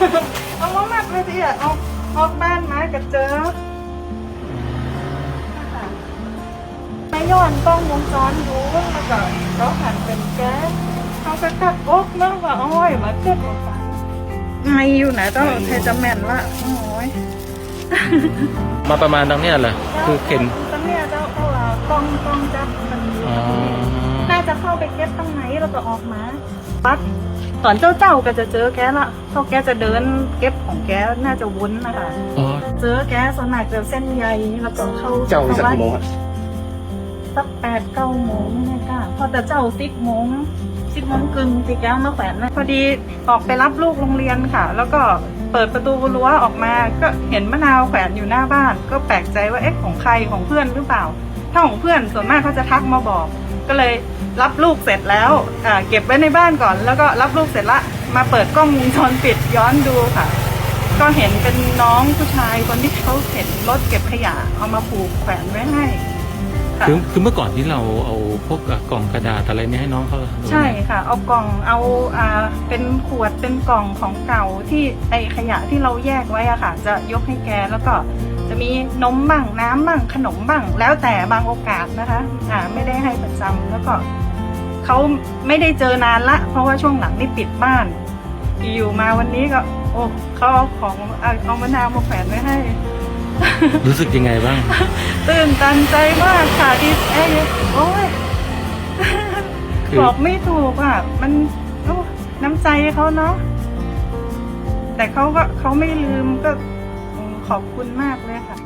อะออกออกบ้านมาก็เจอไม่ย้อนกล้องวงจรดูแล้วก็เขาหันเป็นแก๊สเขาก็ตัดอกเมื่อว่าอ้อยมาเกิดว่าฝันไม่อยู่ไหนต้องเทจะแม่นละโอ้ยมาประมาณตรงเนี้ยเหรอคือเข็นตอนเนี้ยเจ้าเขาว่ากล้องกล้องจับมันอยู่อ๋อน่าจะเข้าไปเก็บตั้งไหนแล้วก็ออกมาปัด ตอนเจ้าเจ้าก็จะเจอแกละเพราะแกจะเดินเก็บของแกน่าจะวุ้นนะคะอ๋อเจอแกส่วนมากจะเส้นใยแล้วก็เข้าเจ้าสักกี่โมงอะสักแปดเก้าโมงไม่กล้าพอแต่เจ้าสิบโมงสิบโมงกึ่งตีแก้วมาแขวนนะพอดีออกไปรับลูกโรงเรียนค่ะ แล้วก็เปิดประตูรั้วออกมาก็เห็นมะนาวแขวนอยู่หน้าบ้าน ก็แปลกใจว่าเอ๊ะของใครของเพื่อนหรือเปล่า ถ้าของเพื่อนส่วนมากเขาจะทักมาบอก ก็เลยรับลูกเสร็จแล้วเก็บไว้ในบ้านก่อน แล้วก็รับลูกเสร็จละมาเปิดกล้องวงจรปิดย้อนดูค่ะ ก็เห็นเป็นน้องผู้ชายคนที่เขาเห็นรถเก็บขยะเอามาผูกแขวนไว้ให้ ค่ะคือคือเมื่อก่อนที่เราเอาพวกกล่องกระดาษอะไรเนี่ยให้น้องเขาใช่ค่ะ เอากล่องเอาอ่าเป็นขวดเป็นกล่องของเก่าที่ไอขยะที่เราแยกไว้อะค่ะ จะยกให้แกแล้วก็จะมีนมบ้างน้ำบ้างขนมบ้าง แล้วแต่บางโอกาสนะคะอ่าไม่ได้ให้ประจำแล้วก็เขาไม่ได้เจอนานละ เพราะว่าช่วงหลังนี่ปิดบ้าน อยู่มาวันนี้ก็ โอ้เขาเอาของเอาเอามะนาวมาแขวนไว้ให้ รู้สึกยังไงบ้าง ตื่นตันใจมากค่ะที่เอ้ยโอ้ยคือ บอกไม่ถูกอะ มันโอ้น้ำใจเขาเนาะแต่เขาก็เขาไม่ลืมก็อืมขอบคุณมากเลยค่ะ